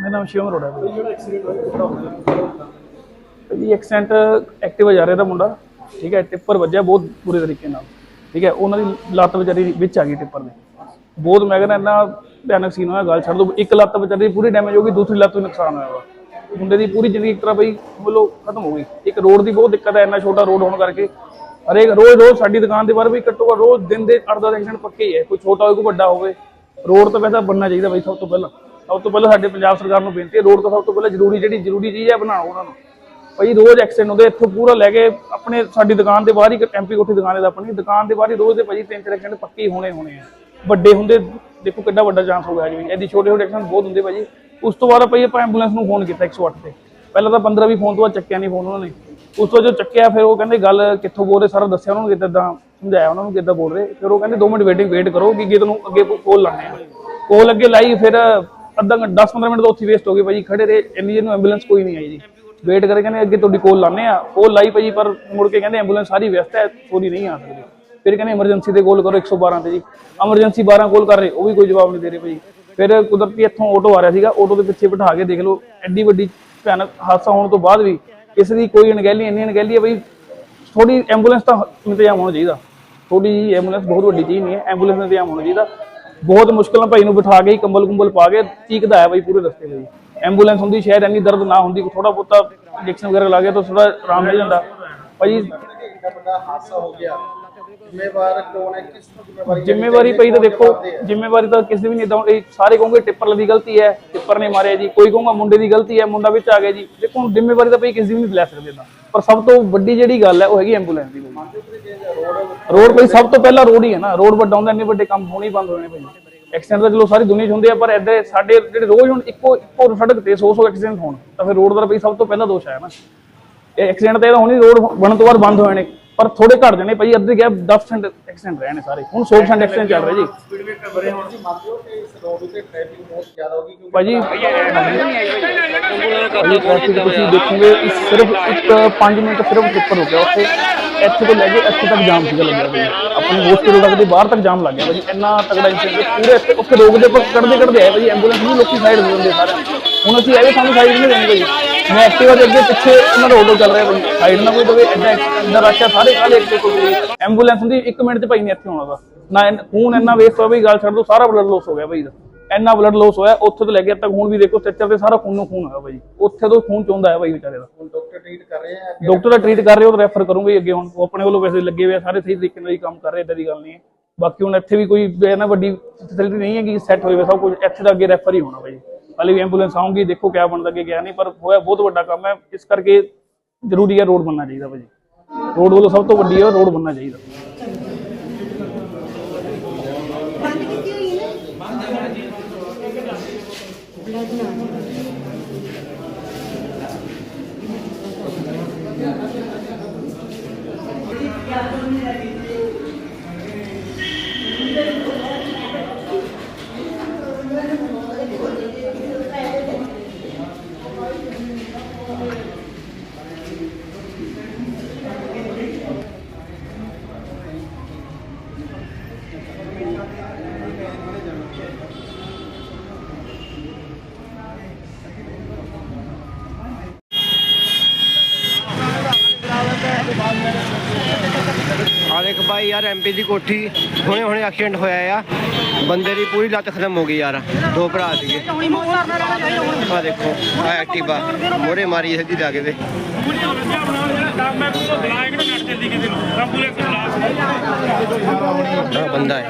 ਮੇਰਾ ਨਾਮ ਸ਼ਿਵਮ ਅਰੋੜਾ ਹੈ। ਜਿਹੜਾ ਐਕਸੀਡੈਂਟ ਹੋਇਆ ਕਿਹੜਾ ਜੀ ਐਕਸੀਡੈਂਟ ਐਕਟਿਵਾ ਜਾ ਰਿਹਾ ਦਾ ਮੁੰਡਾ, ਠੀਕ ਹੈ, ਟਿੱਪਰ ਵੱਜਿਆ ਬਹੁਤ ਬੁਰੇ ਤਰੀਕੇ ਨਾਲ, ਠੀਕ ਹੈ, ਉਹਨਾਂ ਦੀ ਲੱਤ ਵਿਚਾਰੀ ਵਿੱਚ ਆ ਗਈ ਟਿੱਪਰ ਦੇ। ਬਹੁਤ ਮੈਂ ਕਹਿੰਦਾ ਇੰਨਾ ਭਿਆਨਕ ਸੀਨ ਹੋਇਆ, ਗੱਲ ਛੱਡ ਦੋ, ਇੱਕ ਲੱਤ ਵਿਚਾਰੀ ਦੀ ਪੂਰੀ ਡੈਮੇਜ ਹੋ ਗਈ, ਦੂਸਰੀ ਲੱਤ ਨੂੰ ਨੁਕਸਾਨ ਹੋਇਆ ਵਾ। ਮੁੰਡੇ ਦੀ ਪੂਰੀ ਜ਼ਿੰਦਗੀ ਇੱਕ ਤਰ੍ਹਾਂ ਬਈ ਬੋਲੋ ਖਤਮ ਹੋ ਗਈ। ਇੱਕ ਰੋਡ ਦੀ ਬਹੁਤ ਦਿੱਕਤ ਹੈ, ਇੰਨਾ ਛੋਟਾ ਰੋਡ ਹੋਣ ਕਰਕੇ। ਹਰੇਕ ਰੋਜ਼ ਰੋਜ਼ ਸਾਡੀ ਦੁਕਾਨ ਦੇ ਬਾਹਰ ਵੀ ਘੱਟੋ ਘੱਟ ਰੋਜ਼ ਦਿਨ ਦੇ 8-10 ਐਕਸੀਡੈਂਟ ਪੱਕੇ ਹੀ ਹੈ। ਕੋਈ ਛੋਟਾ ਹੋਵੇ, ਕੋਈ ਵੱਡਾ ਹੋਵੇ ਰੋਡ ਤਾਂ ਵੈਸਾ ਬਣਨਾ ਚਾਹੀਦਾ ਬਈ ਸਭ ਤੋਂ ਪਹਿਲਾਂ। ਸਭ ਤੋਂ ਪਹਿਲਾਂ ਸਾਡੇ ਪੰਜਾਬ ਸਰਕਾਰ ਨੂੰ ਬੇਨਤੀ ਹੈ, ਰੋਡ ਤਾਂ ਸਭ ਤੋਂ ਪਹਿਲਾਂ ਜ਼ਰੂਰੀ ਜਿਹੜੀ ਜ਼ਰੂਰੀ ਚੀਜ਼ ਹੈ ਬਣਾਓ ਉਹਨਾਂ ਨੂੰ। ਭਾਈ ਰੋਜ਼ ਐਕਸੀਡੈਂਟ ਹੁੰਦੇ, ਇੱਥੋਂ ਪੂਰਾ ਲੈ ਕੇ ਆਪਣੇ ਸਾਡੀ ਦੁਕਾਨ ਦੇ ਬਾਹਰ ਹੀ ਐਮਪੀ ਕੋਠੀ ਦੁਕਾਨ ਹੈ ਦਾ ਆਪਣੀ, ਦੁਕਾਨ ਦੇ ਬਾਹਰ ਹੀ ਰੋਜ਼ ਦੇ ਭਾਜੀ ਤਿੰਨ ਚਾਰ ਐਕਸੀਡੈਂਟ ਪੱਕੇ ਹੀ ਹੋਣੇ ਹੋਣੇ ਆ। ਵੱਡੇ ਹੁੰਦੇ, ਦੇਖੋ ਕਿੰਨਾ ਵੱਡਾ ਚਾਂਸ ਹੋ ਗਿਆ ਜੀ। ਇਹਦੀ ਛੋਟੇ ਛੋਟੇ ਐਕਸੀਡੈਂਟ ਬਹੁਤ ਹੁੰਦੇ ਭਾਜੀ ਉਸ ਤੋਂ ਬਾਅਦ ਭਾਈ ਆਪਾਂ ਐਂਬੂਲੈਂਸ ਨੂੰ ਫੋਨ ਕੀਤਾ 108 ਤੇ। ਪਹਿਲਾਂ ਤਾਂ 15 ਵੀ ਫੋਨ ਤੋਂ ਬਾਅਦ ਚੱਕਿਆ ਨਹੀਂ ਫੋਨ ਉਹਨਾਂ ਨੇ। ਉਸ ਤੋਂ ਜੋ ਚੱਕਿਆ, ਫਿਰ ਉਹ ਕਹਿੰਦੇ ਗੱਲ ਕਿੱਥੋਂ ਬੋਲ ਰਹੇ, ਸਾਰਾ ਦੱਸਿਆ ਉਹਨਾਂ ਨੂੰ, ਕਿੱਦਾਂ ਸਮਝਾਇਆ ਉਹਨਾਂ ਨੂੰ, ਕਿੱਦਾਂ ਬੋਲ ਰਹੇ। ਫਿਰ ਉਹ ਕਹਿੰਦੇ 2 ਮਿੰਟ ਵੇਟਿੰਗ ਵੇਟ ਕਰੋ ਕਿ ਅੱਗੇ ਤੁਹਾਨੂੰ ਅੱਗੇ ਕੋਲ ਲਾਣੇ ਆ। ਕੋਲ ਅੱਗੇ ਲਾਈ, ਫਿਰ ਅੱਧਾ ਘੰਟਾ 10-15 ਮਿੰਟ ਤਾਂ ਉੱਥੇ ਵੇਸਟ ਹੋ ਗਏ ਭਾਜੀ, ਖੜੇ ਰਹੇ, ਇੰਨੀ ਜਿਹਨੂੰ ਐਂਬੂਲੈਂਸ ਕੋਈ ਨਹੀਂ ਆਈ ਜੀ। ਵੇਟ ਕਰੇ, ਕਹਿੰਦੇ ਅੱਗੇ ਤੁਹਾਡੀ ਕੋਲ ਲਾਣੇ ਆ ਉਹ ਲਾਈ ਭਾਜੀ, ਪਰ ਮੁੜ ਕੇ ਕਹਿੰਦੇ ਐਂਬੂਲੈਂਸ ਸਾਰੀ ਵਿਅਸਤ ਹੈ, ਸੋਰੀ ਨਹੀਂ ਆ ਸਕਦੀ। ਫਿਰ ਕਹਿੰਦੇ ਐਮਰਜੈਂਸੀ ਤੇ ਕਾਲ ਕਰੋ 112 ਤੇ ਜੀ। ਐਮਰਜੈਂਸੀ 12 ਕਾਲ ਕਰ ਰਹੇ, ਉਹ ਵੀ ਕੋਈ ਜਵਾਬ ਨਹੀਂ ਦੇ ਰਹੇ ਭਾਜੀ। ਫਿਰ ਕੁਦਰਤੀ ਇੱਥੋਂ ਆਟੋ ਆ ਰਿਹਾ ਸੀਗਾ ਆਟੋ ਦੇ ਪਿੱਛੇ ਬਿਠਾ ਕੇ ਦੇਖ ਲਓ, ਐਡੀ ਵੱਡੀ ਭਿਆਨਕ ਹਾਦਸਾ ਹੋਣ ਤੋਂ ਬਾਅਦ ਵੀ ਕਿਸੇ ਦੀ ਕੋਈ ਅਣਗਹਿਲੀ, ਇੰਨੀ ਅਣਗਹਿਲੀ ਹੈ ਭਾਈ ਥੋੜੀ ਐਂਬੂਲੈਂਸ ਦਾ ਇੰਤਜ਼ਾਮ ਹੋਣਾ ਚਾਹੀਦਾ। ਥੋੜੀ ਜੀ ਐਂਬੂਲੈਂਸ ਬਹੁਤ ਵੱਡੀ ਚੀਜ਼ ਨਹੀਂ ਹੈ ਐਂਬੂਲੈਂਸ ਦਾ ਇੰਤਜ਼ਾਮ ਹੋਣਾ ਚਾਹੀਦਾ। ਬਹੁਤ ਮੁਸ਼ਕਲ ਨਾਲ ਭਾਈ ਨੂੰ ਬਿਠਾ ਕੇ ਹੀ ਕੰਬਲ ਕੁੰਬਲ ਪਾ ਕੇ ਚੀਕਦਾ ਹੈ ਬਾਈ ਪੂਰੇ ਰਸਤੇ ਲਈ। ਐਂਬੂਲੈਂਸ ਹੁੰਦੀ ਸ਼ਾਇਦ ਇੰਨੀ ਦਰਦ ਨਾ ਹੁੰਦੀ ਥੋੜਾ ਬਹੁਤਾ ਇੰਜੈਕਸ਼ਨ ਵਗੈਰਾ ਲਾ ਗਿਆ ਤਾਂ ਥੋੜਾ ਆਰਾਮ ਮਿਲ ਜਾਂਦਾ। ਭਾਈ ਹਾਦਸਾ ਹੋ ਗਿਆ ਜ਼ਿੰਮੇਵਾਰ ਕੌਣ ਹੈ? ਕਿਸ ਨੂੰ ਜ਼ਿੰਮੇਵਾਰੀ ਜ਼ਿੰਮੇਵਾਰੀ ਪਈ ਤਾਂ ਦੇਖੋ ਜ਼ਿੰਮੇਵਾਰੀ ਤਾਂ ਕਿਸੇ ਦੀ ਵੀ ਨਹੀਂ ਇਦਾਂ ਇਹ ਸਾਰੇ ਕਹੋਗੇ ਟਿੱਪਰ ਦੀ ਗਲਤੀ ਹੈ ਟਿੱਪਰ ਨੇ ਮਾਰਿਆ ਜੀ ਕੋਈ ਕਹੂਗਾ ਮੁੰਡੇ ਦੀ ਗਲਤੀ ਹੈ ਮੁੰਡਾ ਵਿੱਚ ਆ ਗਿਆ ਜੀ। ਦੇਖੋ ਹੁਣ ਜ਼ਿੰਮੇਵਾਰੀ ਤਾਂ ਪਈ ਕਿਸੇ ਦੀ ਵੀ ਨਹੀਂ ਲੈ ਸਕਦੇ ਤਾਂ ਪਰ ਸਭ ਤੋਂ ਵੱਡੀ ਜਿਹੜੀ ਗੱਲ ਹੈ ਉਹ ਹੈਗੀ ਐਂਬੂਲੈਂਸ ਦੀ। ਰੋਡ ਕੋਈ ਸਭ ਤੋਂ ਪਹਿਲਾਂ ਰੋਡ ਹੀ ਹੈ ਨਾ। ਰੋਡ ਵੱਡਾ ਹੁੰਦਾ ਇੰਨੇ ਵੱਡੇ ਕੰਮ ਹੋਣੇ ਬੰਦ ਹੋਣੇ ਭਾਈ। ਐਕਸੀਡੈਂਟ ਤਾਂ ਚਲੋ ਸਾਰੀ ਦੁਨੀਆ 'ਚ ਹੁੰਦੇ ਆ ਪਰ ਇੱਦਾਂ ਸਾਡੇ ਜਿਹੜੇ ਰੋਜ਼ ਹੁਣ ਇੱਕੋ ਇੱਕੋ ਸੜਕ ਤੇ 100 100 ਐਕਸੀਡੈਂਟ ਹੋਣ ਤਾਂ ਫਿਰ ਰੋਡ ਦਾ ਭਾਈ ਸਭ ਤੋਂ ਪਹਿਲਾਂ ਦੋਸ਼ ਹੈ ਨਾ। ਇਹ ਐਕਸੀਡੈਂਟ ਤਾਂ ਇਹਦਾ ਹੁਣੀ ਰੋਡ ਬਣਨ ਤੋਂ ਬਾਅਦ ਬੰਦ ਹੋਏ ਨੇ ਪਰ ਥੋੜੇ ਘਟ ਜਾਣੇ ਭਾਈ, ਅੱਧੇ ਗਿਆ 10% ਐਕਸੀਡੈਂਟ ਰਹੇ ਨੇ ਸਾਰੇ। ਹੁਣ 100% ਐਕਸੀਡੈਂਟ ਚੱਲ ਰਿਹਾ ਜੀ। ਸਪੀਡ ਬ੍ਰੇਕਰ ਬਰੇ ਹੋਣ ਦੀ ਮੰਨਦੇ ਹੋ ਕਿ ਇਸ ਰੋਡ ਉਤੇ ਟ੍ਰੈਫਿਕ ਬਹੁਤ ਜ਼ਿਆਦਾ ਹੋ ਗਈ ਕਿਉਂਕਿ ਭਾਜੀ ਭਾਜੀ ਟ੍ਰੈਫਿਕ ਤੁਸੀਂ ਦੇਖੋਗੇ ਕਿ ਸਿਰਫ ਇੱਕ 5 ਮਿੰਟ ਸਿਰਫ ਉੱਪਰ ਹੋ ਗਿਆ ਉੱਥੇ। ਇੱਥੇ ਤੋਂ ਲੈ ਕੇ ਇੱਥੇ ਤੱਕ ਜਾਮ ਸੀਗਾ ਲੱਗਿਆ ਭਾਜੀ ਆਪਣੇ ਹਸਪੀਟਲ ਤੱਕ ਦੇ ਬਾਹਰ ਤੱਕ ਜਾਮ ਲੱਗ ਗਿਆ ਭਾਜੀ ਇੰਨਾ ਤਗੜਾ ਇੰਸੀਡੈਂਟ ਪੂਰੇ ਇੱਥੇ ਉੱਥੇ ਰੋਕਦੇ ਪਰ ਕੱਢਦੇ ਕੱਢਦੇ ਆਏ ਭਾਜੀ ਐਂਬੂਲੈਂਸ ਨੂੰ ਲੋਕੀ ਸਾਈਡ ਦੇ ਦਿੰਦੇ ਸਾਰੇ। ਹੁਣ ਅਸੀਂ ਇਹ ਵੀ ਸਾਨੂੰ ਸਾਈਡ ਨਹੀਂ ਦੇਣੀ ਭਾਜੀ ਮੈਂ ਐਕਟਿਵਾ ਦੇ ਅੱਗੇ ਪਿੱਛੇ ਉਹਨਾਂ ਦਾ ਆਟੋ ਚੱਲ ਰਿਹਾ ਭਾਜੀ ਸਾਈਡ ਨਾ ਕੋਈ ਦਵੇ ਐਡਾ ਐਕਸੀਡੈਂਟ ਰੱਖਿਆ ਸਾਰੇ ਕਾਲੇ ਇੱਕ ਤੋਂ ਐਂਬੂਲੈਂਸ ਹੁੰਦੀ 1 ਮਿੰਟ ਚ ਭਾਈ ਨਹੀਂ ਇੱਥੇ ਆਉਣਾ ਦਾ ਨਾ ਖੂਨ ਇੰਨਾ ਵੇਸਟ ਹੋਇਆ ਭਾਈ ਗੱਲ ਛੱਡ ਦੋ ਸਾਰਾ ਬਲੱਡ ਲਾਸ ਹੋ ਗਿਆ ਭਾਈ। ਦਾ ਇੰਨਾ ਬਲੱਡ ਲਾਸ ਹੋਇਆ ਉੱਥੇ ਤੋਂ ਲੈ ਕੇ ਤੱਕ ਹੁਣ ਵੀ ਦੇਖੋ ਸਟ੍ਰੈਚਰ ਤੇ ਸਾਰਾ ਖੂਨ ਨੂੰ ਖੂਨ ਹੋਇਆ ਭਾਈ। ਉੱਥੇ ਤੋਂ ਖੂਨ ਚੋਂਦਾ ਹੈ ਭਾਈ ਵਿਚਾਰੇ ਦਾ। ਹੁਣ ਡਾਕਟਰ ਟ੍ਰੀਟ ਕਰ ਰਹੇ ਆ ਡਾਕਟਰ ਦਾ ਟ੍ਰੀਟ ਕਰ ਰਹੇ ਹੋ ਤਾਂ ਰੈਫਰ ਕਰੂੰਗੇ ਅੱਗੇ ਹੁਣ। ਉਹ ਆਪਣੇ ਵੱਲੋਂ ਵੈਸੇ ਲੱਗੇ ਹੋਏ ਆ ਸਾਰੇ ਸਹੀ ਤਰੀਕੇ ਨਾਲ ਹੀ ਕੰਮ ਕਰ ਰਹੇ ਇਦਾਂ ਦੀ ਗੱਲ ਨਹੀਂ ਹੈ। ਬਾਕੀ ਹੁਣ ਇੱਥੇ ਵੀ ਕੋਈ ਇਹ ਨਾ ਵੱਡੀ ਫੈਸਿਲਿਟੀ ਨਹੀਂ ਹੈ ਕਿ ਸੈੱਟ ਹੋਏ ਸਭ ਕੁਝ ਇੱਥੇ ਦਾ ਅੱਗੇ ਰੈਫਰ ਹੀ ਹੋਣਾ ਭਾਈ। ਹਾਲੇ ਵੀ ਐਂਬੂਲੈਂਸ ਆਉਂਗੀ ਦੇਖੋ ਕਿਆ ਬਣਦਾ, ਅੱਗੇ ਕਿਆ ਨਹੀਂ, ਪਰ ਹੋਇਆ ਬਹੁਤ ਵੱਡਾ ਕੰਮ ਹੈ। ਇਸ ਕਰਕੇ ਜ਼ਰੂਰੀ ਹੈ ਰੋਡ ਬਣਨਾ ਚਾਹੀਦਾ ਭਾਜੀ। ਰੋਡ ਵੱਲੋਂ ਸਭ ਤੋਂ ਵੱਡੀ ਹੈ, ਰੋਡ ਬਣਨਾ ਚਾਹੀਦਾ। ਯਾਰ ਐਮਪੀ ਦੀ ਕੋਠੀ ਹੁਣੇ ਹੁਣੇ ਐਕਸੀਡੈਂਟ ਹੋਇਆ ਆ। ਬੰਦੇ ਦੀ ਪੂਰੀ ਲੱਤ ਖਤਮ ਹੋ ਗਈ ਯਾਰ। ਦੋ ਭਰਾ ਸੀਗੇ। ਆ ਦੇਖੋ ਆ ਐਕਟਿਵਾ। ਮੋਰੇ ਮਾਰੀ ਸਿੱਧੀ ਜਾ ਕੇ ਤੇ। ਆ ਬੰਦਾ ਹੈ।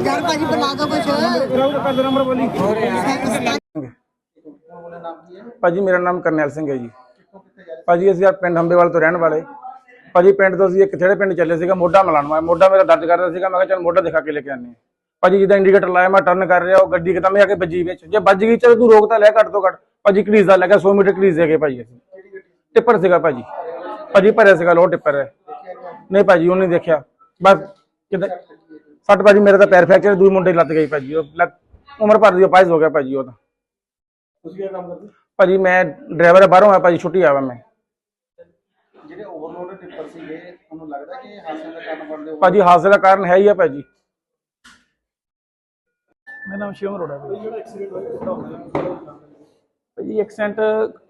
ਯਾਰ ਭਾਜੀ ਬਣਾ ਦੋ ਕੁਛ ਭਾਜੀ ਮੇਰਾ ਨਾਮ ਕਰਨੈਲ ਸਿੰਘ ਹੈ ਜੀ। ਭਾਜੀ, ਅਸੀਂ ਆ ਪਿੰਡ ਹੰਬੇਵਾਲ ਤੋਂ ਰਹਿਣ ਵਾਲੇ। ਭਾਜੀ ਪਿੰਡ ਤੋਂ ਅਸੀਂ ਇੱਕ ਥੇੜੇ ਪਿੰਡ ਚੱਲੇ ਸੀਗਾ ਮੋਢਾ ਮਿਲਾਉਣ ਮੈਂ ਮੋਢਾ ਮੇਰਾ ਦਰਦ ਕਰਦਾ ਸੀਗਾ ਮੈਂ ਕਿਹਾ ਚਲ ਮੋਢਾ ਦਿਖਾ ਕੇ ਲੈ ਕੇ ਆਨੇ ਭਾਜੀ ਜਿੱਦਾਂ ਇੰਡੀਕੇਟਰ ਲਾਇਆ ਮੈਂ ਟਰਨ ਕਰ ਰਿਹਾ ਉਹ ਗੱਡੀ ਕਿਤਮ ਆ ਕੇ ਵੱਜੀ ਵਿੱਚ। ਜੇ ਵੱਜ ਗਈ ਚਲ ਤੂੰ ਰੋਕ ਤਾਂ ਲੈ ਘੱਟ ਤੋਂ ਘੱਟ। ਭਾਜੀ ਘੜੀਸ ਦਾ ਲੱਗਾ 100 ਮੀਟਰ ਘੜੀਸ ਦੇ ਗਏ ਭਾਜੀ ਅਸੀਂ। ਟਿੱਪਰ ਸੀਗਾ ਭਾਜੀ। ਭਾਜੀ ਭਰਿਆ ਸੀਗਾ ਲੋਡ ਟਿੱਪਰ। ਹੈ ਨਹੀਂ ਭਾਜੀ ਉਹ ਨਹੀਂ ਦੇਖਿਆ। ਬਸ ਕਿਤੇ ਸੱਟ ਭਾਜੀ ਮੇਰੇ ਤਾਂ ਪੈਰ ਫ੍ਰੈਕਚਰ ਦੂਈ ਮੁੰਡੇ ਲੱਤ ਗਈ ਭਾਜੀ। ਉਹ ਲੱਤ ਉਮਰ ਭਰ ਦੀ ਪਾਇਜ਼ ਹੋ ਗਿਆ ਭਾਜੀ ਉਹ ਤਾਂ। ਤੁਸੀਂ ਕੀ ਕੰਮ ਕਰਦੇ? ਭਾਜੀ ਮੈਂ ਡਰਾਈਵਰ ਬਾਹਰੋਂ ਆਇਆ ਭਾਜੀ ਛੁੱਟੀ ਆਵਾ ਮੈਂ। ਜਿਹੜੇ ਓਵਰਲੋਡ ਟਿੱਪਰ ਸੀਗੇ ਤੁਹਾਨੂੰ ਲੱਗਦਾ ਕਿ ਇਹ ਹਾਦਸੇ ਦਾ ਕਾਰਨ ਬਣਦੇ ਹੋ ਭਾਜੀ ਹਾਦਸੇ ਦਾ ਕਾਰਨ ਹੈ ਹੀ ਆ ਭਾਜੀ। ਮੇਰਾ ਨਾਮ ਸ਼ਿਵਮ ਅਰੋੜਾ ਹੈ ਜਿਹੜਾ ਐਕਸੀਡੈਂਟ ਹੋਇਆ ਭਾਜੀ ਐਕਸੀਡੈਂਟ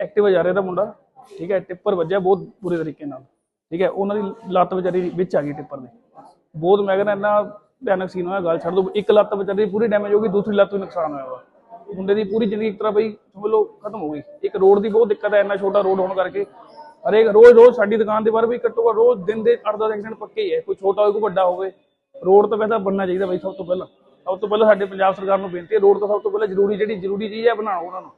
ਐਕਟਿਵਾ ਜਾ ਰਿਹਾ ਦਾ ਮੁੰਡਾ ਠੀਕ ਹੈ ਟਿੱਪਰ ਵੱਜਿਆ ਬਹੁਤ ਬੁਰੇ ਤਰੀਕੇ ਨਾਲ ਠੀਕ ਹੈ ਉਹਨਾਂ ਦੀ ਲੱਤ ਵਿਚਾਰੀ ਵਿੱਚ ਆ ਗਈ ਟਿੱਪਰ ਦੇ। ਬਹੁਤ ਮੈਂ ਕਹਿੰਦਾ ਇੰਨਾ ਭਿਆਨਕ ਸੀਨ ਹੋਇਆ ਗੱਲ ਛੱਡ ਦੋ ਇੱਕ ਲੱਤ ਵਿਚਾਰੀ ਦੀ ਪੂਰੀ ਡੈਮੇਜ ਹੋ ਗਈ ਦੂਸਰੀ ਲੱਤ ਵੀ ਨੁਕਸਾਨ ਹੋਇਆ ਵਾ। ਮੁੰਡੇ ਦੀ ਪੂਰੀ ਜ਼ਿੰਦਗੀ ਇੱਕ ਤਰ੍ਹਾਂ ਬਈ ਸਮਝ ਲਓ ਖਤਮ ਹੋ ਗਈ। ਇੱਕ ਰੋਡ ਦੀ ਬਹੁਤ ਦਿੱਕਤ ਹੈ ਇੰਨਾ ਛੋਟਾ ਰੋਡ ਹੋਣ ਕਰਕੇ ਹਰੇਕ ਰੋਜ਼ ਰੋਜ਼ ਸਾਡੀ ਦੁਕਾਨ ਦੇ ਬਾਹਰ ਵੀ ਘੱਟੋ ਘੱਟ ਰੋਜ਼ ਦਿਨ ਦੇ 8-10 ਐਕਸੀਡੈਂਟ ਪੱਕੇ ਹੀ ਹੈ। ਕੋਈ ਛੋਟਾ ਹੋਵੇ, ਕੋਈ ਵੱਡਾ ਹੋਵੇ, ਰੋਡ ਤਾਂ ਵੈਸੇ ਬਣਨਾ ਚਾਹੀਦਾ ਬਈ ਸਭ ਤੋਂ ਪਹਿਲਾਂ। ਸਭ ਤੋਂ ਪਹਿਲਾਂ ਸਾਡੇ ਪੰਜਾਬ ਸਰਕਾਰ ਨੂੰ ਬੇਨਤੀ ਹੈ, ਰੋਡ ਤਾਂ ਸਭ ਤੋਂ ਪਹਿਲਾਂ ਜ਼ਰੂਰੀ ਜਿਹੜੀ ਜ਼ਰੂਰੀ ਚੀਜ਼ ਹੈ, ਬਣਾਓ ਉਹਨਾਂ ਨੂੰ।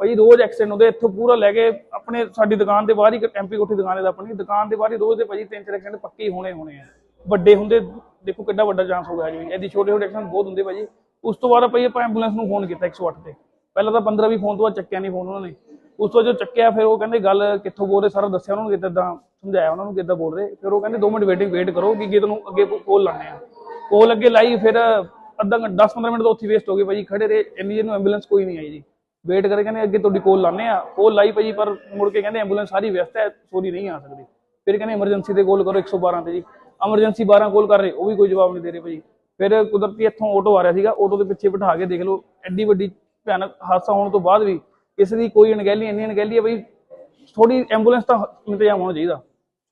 ਭਾਈ ਰੋਜ਼ ਐਕਸੀਡੈਂਟ ਹੁੰਦੇ ਇੱਥੋਂ ਪੂਰਾ ਲੈ ਕੇ ਆਪਣੇ ਸਾਡੀ ਦੁਕਾਨ ਦੇ ਬਾਹਰ ਹੀ ਐਮਪੀ ਕੋਠੀ ਦੁਕਾਨ ਹੈ ਆਪਣੀ। ਦੁਕਾਨ ਦੇ ਬਾਹਰ ਹੀ ਰੋਜ਼ ਦੇ ਭਾਜੀ ਤਿੰਨ ਚਾਰ ਐਕਸੀਡੈਂਟ ਪੱਕੇ ਹੀ ਹੋਣੇ ਹੋਣੇ ਆ। ਵੱਡੇ ਹੁੰਦੇ ਦੇਖੋ ਕਿੱਡਾ ਵੱਡਾ ਚਾਂਸ ਹੋ ਗਿਆ ਜੀ। ਇਹਦੀ ਛੋਟੇ ਛੋਟੇ ਐਕਸੀਡੈਂਟ ਬਹੁਤ ਹੁੰਦੇ ਭਾਜੀ। ਉਸ ਤੋਂ ਬਾਅਦ ਭਾਈ ਆਪਾਂ ਐਂਬੂਲੈਂਸ ਨੂੰ ਫੋਨ ਕੀਤਾ 108 ਤੇ। ਪਹਿਲਾਂ ਤਾਂ 15 ਵੀ ਫੋਨ ਤੋਂ ਬਾਅਦ ਚੱਕਿਆ ਨਹੀਂ ਫੋਨ ਉਹਨਾਂ ਨੇ। ਉਸ ਤੋਂ ਬਾਅਦ ਜੋ ਚੱਕਿਆ, ਫਿਰ ਉਹ ਕਹਿੰਦੇ ਗੱਲ ਕਿੱਥੋਂ ਬੋਲ ਰਹੇ, ਸਾਰਾ ਦੱਸਿਆ ਉਹਨਾਂ ਨੂੰ ਕਿੱਦਾਂ ਸਮਝਾਇਆ ਉਹਨਾਂ ਨੂੰ ਕਿੱਦਾਂ ਬੋਲ ਰਹੇ। ਫਿਰ ਉਹ ਕਹਿੰਦੇ 2 ਮਿੰਟ ਵੇਟਿੰਗ ਵੇਟ ਕਰੋ ਕਿ ਅੱਗੇ ਤੁਹਾਨੂੰ ਅੱਗੇ ਕੋਲ ਲਾਣੇ ਆ ਕੋਲ ਅੱਗੇ ਲਾਈ, ਫਿਰ ਅੱਧਾ ਘੰਟਾ 10-15 ਮਿੰਟ ਤਾਂ ਉੱਥੇ ਵੇਸਟ ਹੋ ਗਏ ਭਾਜੀ, ਖੜੇ ਰਹੇ, ਇੰਨੀ ਜਿਹਨੂੰ ਐਂਬੂਲੈਂਸ ਕੋਈ ਨਹੀਂ ਆਈ ਜੀ। ਵੇਟ ਕਰੇ ਕਹਿੰਦੇ, ਅੱਗੇ ਤੁਹਾਡੀ ਕੋਲ ਲਾਣੇ ਆ ਕੋਲ ਲਾਈ ਭਾਜੀ, ਪਰ ਮੁੜ ਕੇ ਕਹਿੰਦੇ ਐਂਬੂਲੈਂਸ ਸਾਰੀ ਵਿਅਸਤ ਹੈ ਸੋਰੀ ਨਹੀਂ ਆ ਸਕਦੀ। ਫਿਰ ਕਹਿੰਦੇ ਐਮਰਜੈਂਸੀ ਤੇ ਕੋਲ ਕਰੋ 112 ਤੇ ਜੀ। ਐਮਰਜੈਂਸੀ 12 ਕੋਲ ਕਰ ਰਹੇ, ਉਹ ਵੀ ਕੋਈ ਜਵਾਬ ਨਹੀਂ ਦੇ ਰਹੇ ਭਾਜੀ। ਫਿਰ ਕੁਦਰਤੀ ਇੱਥੋਂ ਆਟੋ ਆ ਰਿਹਾ ਸੀਗਾ ਆਟੋ ਦੇ ਪਿੱਛੇ ਬਿਠਾ ਕੇ ਦੇਖ ਲਓ, ਐਡੀ ਵੱਡੀ ਭਿਆਨਕ ਹਾਦਸਾ ਹੋਣ ਤੋਂ ਬਾਅਦ ਵੀ ਕਿਸੇ ਦੀ ਕੋਈ ਅਣਗਹਿਲੀ, ਇੰਨੀ ਅਣਗਹਿਲੀ ਹੈ ਬਈ ਥੋੜੀ ਐਂਬੂਲੈਂਸ ਤਾਂ ਇੰਤਜ਼ਾਮ ਹੋਣਾ ਚਾਹੀਦਾ।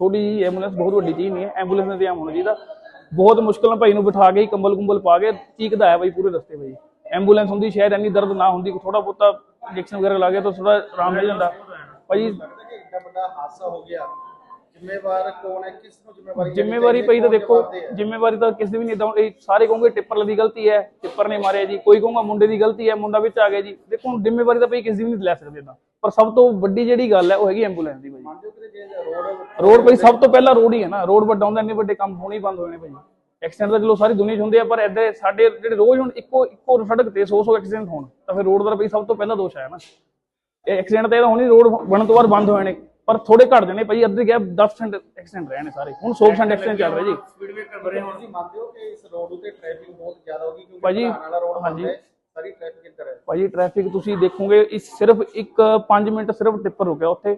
ਥੋੜੀ ਜਿਹੀ ਐਂਬੂਲੈਂਸ ਬਹੁਤ ਵੱਡੀ ਚੀਜ਼ ਨਹੀਂ ਹੈ ਐਂਬੂਲੈਂਸ ਦਾ ਇੰਤਜ਼ਾਮ ਹੋਣਾ ਚਾਹੀਦਾ। ਬਹੁਤ ਮੁਸ਼ਕਲ ਨਾਲ ਭਾਈ ਨੂੰ ਬਿਠਾ ਕੇ ਕੰਬਲ ਕੁੰਬਲ ਪਾ ਕੇ ਚੀਕਦਾ ਹੈ ਬਾਈ ਪੂਰੇ ਰਸਤੇ ਭਾਈ ਐਂਬੂਲੈਂਸ ਹੁੰਦੀ ਸ਼ਾਇਦ ਇੰਨੀ ਦਰਦ ਨਾ ਹੁੰਦੀ ਥੋੜਾ ਬਹੁਤਾ ਇੰਜੈਕਸ਼ਨ ਵਗੈਰਾ ਲਾ ਗਿਆ ਤਾਂ ਥੋੜਾ ਆਰਾਮ ਮਿਲ ਜਾਂਦਾ। ਭਾਈ ਲੱਗਦਾ ਵੱਡਾ ਹਾਦਸਾ ਹੋ ਗਿਆ। ਜ਼ਿੰਮੇਵਾਰ ਕੌਣ ਹੈ? ਕਿਸ ਨੂੰ ਜ਼ਿੰਮੇਵਾਰੀ ਜ਼ਿੰਮੇਵਾਰੀ ਪਈ ਤਾਂ? ਦੇਖੋ ਜ਼ਿੰਮੇਵਾਰ ਹੈ? ਜ਼ਿੰਮੇਵਾਰੀ ਤਾਂ ਕਿਸੇ ਦੀ ਵੀ ਨਹੀਂ ਏਦਾਂ ਇਹ ਸਾਰੇ ਕਹੋਗੇ ਟਿੱਪਰ ਦੀ ਗਲਤੀ ਹੈ ਟਿੱਪਰ ਨੇ ਮਾਰਿਆ ਜੀ ਕੋਈ ਕਹੂੰਗਾ ਮੁੰਡੇ ਦੀ ਗਲਤੀ ਹੈ ਮੁੰਡਾ ਵਿੱਚ ਆ ਗਿਆ ਜੀ। ਦੇਖੋ ਹੁਣ ਜ਼ਿੰਮੇਵਾਰੀ ਤਾਂ ਪਈ ਕਿਸੇ ਦੀ ਵੀ ਨਹੀਂ ਲੈ ਸਕਦੇ ਏਦਾਂ ਪਰ ਸਭ ਤੋਂ ਵੱਡੀ ਜਿਹੜੀ ਗੱਲ ਹੈ ਉਹ ਹੈਗੀ ਐਂਬੂਲੈਂਸ ਦੀ ਭਾਈ। ਮੰਨਦੇ ਹੋ ਕਿ ਜੇ ਰੋਡ ਰੋਡ ਭਾਈ ਸਭ ਤੋਂ ਪਹਿਲਾਂ ਰੋਡ ਹੀ ਹੈ ਨਾ। ਰੋਡ ਵੱਡਾ ਹੁੰਦਾ ਇੰਨੇ ਵੱਡੇ ਕੰਮ ਹੋਣੇ ਹੀ ਬੰਦ ਹੋਣੇ ਭਾਈ। ਐਕਸੀਡੈਂਟ ਤਾਂ ਚਲੋ ਸਾਰੀ ਦੁਨੀਆ 'ਚ ਹੁੰਦੇ ਆ ਪਰ ਇੱਧਰ ਸਾਡੇ ਜਿਹੜੇ ਰੋਜ਼ ਹੁਣ ਇੱਕੋ ਇੱਕੋ ਸੜਕ ਤੇ 100 100 ਐਕਸੀਡੈਂਟ ਹੋਣ ਤਾਂ ਫਿਰ ਰੋਡ ਦਾ ਭਾਈ ਸਭ ਤੋਂ ਪਹਿਲਾਂ ਦੋਸ਼ ਹੈ ਨਾ। ਇਹ ਐਕਸੀਡੈਂਟ ਤਾਂ ਇਹਦਾ ਹੁਣ ਰੋਡ ਬਣਨ ਤੋਂ ਬਾਅਦ ਬੰਦ ਹੋਏ ਨੇ ਪਰ ਥੋੜੇ ਘੱਟ ਜਾਣੇ ਭਾਈ ਅੱਧੇ ਗਿਆ 10% ਐਕਸੀਡੈਂਟ ਰਹੇ ਨੇ ਸਾਰੇ। ਹੁਣ 100% ਐਕਸੀਡੈਂਟ ਚੱਲ ਰਿਹਾ ਜੀ। ਤੁਸੀਂ ਮੰਨਦੇ ਹੋ ਕਿ ਇਸ ਰੋਡ ਉਤੇ ਟ੍ਰੈਫਿਕ ਬਹੁਤ ਜ਼ਿਆਦਾ ਹੋਗੀ ਕਿਉਂਕਿ ਭਾਜੀ, ਵਾਲਾ ਰੋਡ ਹਾਂਜੀ। ਸਾਰੀ ਟ੍ਰੈਫਿਕ ਇੱਧਰ ਹੈ। ਭਾਜੀ ਟ੍ਰੈਫਿਕ ਤੁਸੀਂ ਦੇਖੋਗੇ ਇਸ ਸਿਰਫ ਇੱਕ 5 ਮਿੰਟ ਸਿਰਫ ਟਿੱਪਰ ਰੁਕਿਆ ਉੱਥੇ।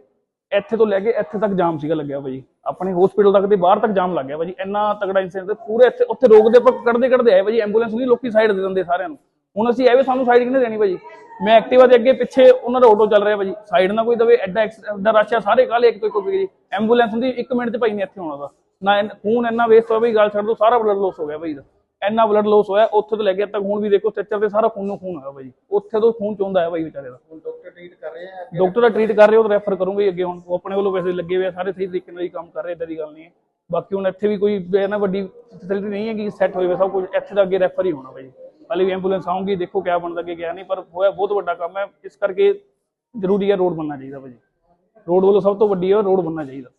ਇੱਥੇ ਤੋਂ ਲੈ ਕੇ ਇੱਥੇ ਤੱਕ ਜਾਮ ਸੀਗਾ ਲੱਗਿਆ ਭਾਜੀ। ਆਪਣੇ ਹਸਪੀਟਲ ਤੱਕ ਤੇ ਬਾਹਰ ਤੱਕ ਜਾਮ ਲੱਗ ਗਿਆ ਭਾਜੀ। ਇੰਨਾ ਤਗੜਾ ਇਨਸੀਡੈਂਟ ਪੂਰੇ ਇੱਥੇ ਉੱਥੇ ਰੋਕਦੇ ਪਰ ਕੱਢਦੇ ਕੱਢਦੇ ਆਏ ਭਾਜੀ। ਐਂਬੂਲੈਂਸ ਨਹੀਂ ਲੋਕੀ ਸਾਈਡ ਦੇ ਦਿੰਦੇ ਸਾਰਿਆਂ ਨੂੰ। ਹੁਣ ਅਸੀਂ ਐਵੇਂ ਸਾਨੂੰ ਸਾਈਡ ਕਿਹਨੇ ਦੇਣੀ ਭਾਜੀ? ਮੈਂ ਐਕਟਿਵਾ ਦੇ ਅੱਗੇ ਪਿੱਛੇ ਉਹਨਾਂ ਦਾ ਆਟੋ ਚੱਲ ਰਿਹਾ ਭਾਜੀ। ਸਾਈਡ ਨਾ ਕੋਈ ਦਵੇ ਐਡਾ ਐਡਾ ਰਸ਼ ਸਾਰੇ ਕਾਲੇ ਇੱਕ ਤੋਂ ਇੱਕ ਹੋ ਐਂਬੂਲੈਂਸ ਹੁੰਦੀ 1 ਮਿੰਟ ਚ ਭਾਈ ਨਹੀਂ ਇੱਥੇ ਹੋਣਾ ਦਾ ਨਾ ਇੰਨ- ਖੂਨ ਇੰਨਾ ਵੇਸਟ ਹੋਇਆ ਭਾਈ ਗੱਲ ਛੱਡ ਦੋ ਸਾਰਾ ਬਲੱਡ ਲੋਸ ਹੋ ਗਿਆ ਭਾਈ ਦਾ। ਇੰਨਾ ਬਲੱਡ ਲੋਸ ਹੋਇਆ ਉੱਥੇ ਤੋਂ ਲੈ ਕੇ ਤੱਕ ਹੁਣ ਵੀ ਦੇਖੋ ਸਟ੍ਰੈਚਰ ਤੇ ਸਾਰਾ ਖੂਨੋਂ ਖੂਨ ਹੋਇਆ ਭਾਈ ਉੱਥੇ ਤੋਂ ਖੂਨ ਚੋਂਦਾ ਹੈ ਭਾਈ ਵਿਚਾਰੇ ਦਾ। ਹੁਣ ਡਾਕਟਰ ਟ੍ਰੀਟ ਕਰ ਰਹੇ ਆ ਡਾਕਟਰ ਦਾ ਟ੍ਰੀਟ ਕਰ ਰਹੇ ਹੋ ਤਾਂ ਰੈਫਰ ਕਰੂੰਗੇ ਅੱਗੇ ਹੁਣ। ਉਹ ਆਪਣੇ ਵੱਲੋਂ ਵੈਸੇ ਲੱਗੇ ਹੋਏ ਆ ਸਾਰੇ ਸਹੀ ਤਰੀਕੇ ਨਾਲ ਹੀ ਕੰਮ ਕਰ ਰਹੇ ਇਦਾਂ ਦੀ ਗੱਲ ਨਹੀਂ ਹੈ। ਬਾਕੀ ਹੁਣ ਇੱਥੇ ਵੀ ਕੋਈ ਇਹ ਨਾ ਵੱਡੀ ਫੈਸਿਲਿਟੀ ਨਹੀਂ ਹੈ ਕਿ ਸੈੱਟ ਹੋਏ ਹੋਏ ਸਭ ਕੁਝ ਇੱਥੇ ਦਾ ਅੱਗੇ ਰੈਫਰ ਹੀ ਹੋਣਾ ਭਾਈ। ਹਾਲੇ ਵੀ ਐਂਬੂਲੈਂਸ ਆਉਂਗੀ ਦੇਖੋ ਕਿਆ ਬਣਦਾ, ਅੱਗੇ ਕਿਆ ਨਹੀਂ, ਪਰ ਹੋਇਆ ਬਹੁਤ ਵੱਡਾ ਕੰਮ ਹੈ। ਇਸ ਕਰਕੇ ਜ਼ਰੂਰੀ ਹੈ ਰੋਡ ਬਣਨਾ ਚਾਹੀਦਾ ਭਾਜੀ। ਰੋਡ ਵੱਲੋਂ ਸਭ ਤੋਂ ਵੱਡੀ ਹੈ, ਰੋਡ ਬਣਨਾ ਚਾਹੀਦਾ।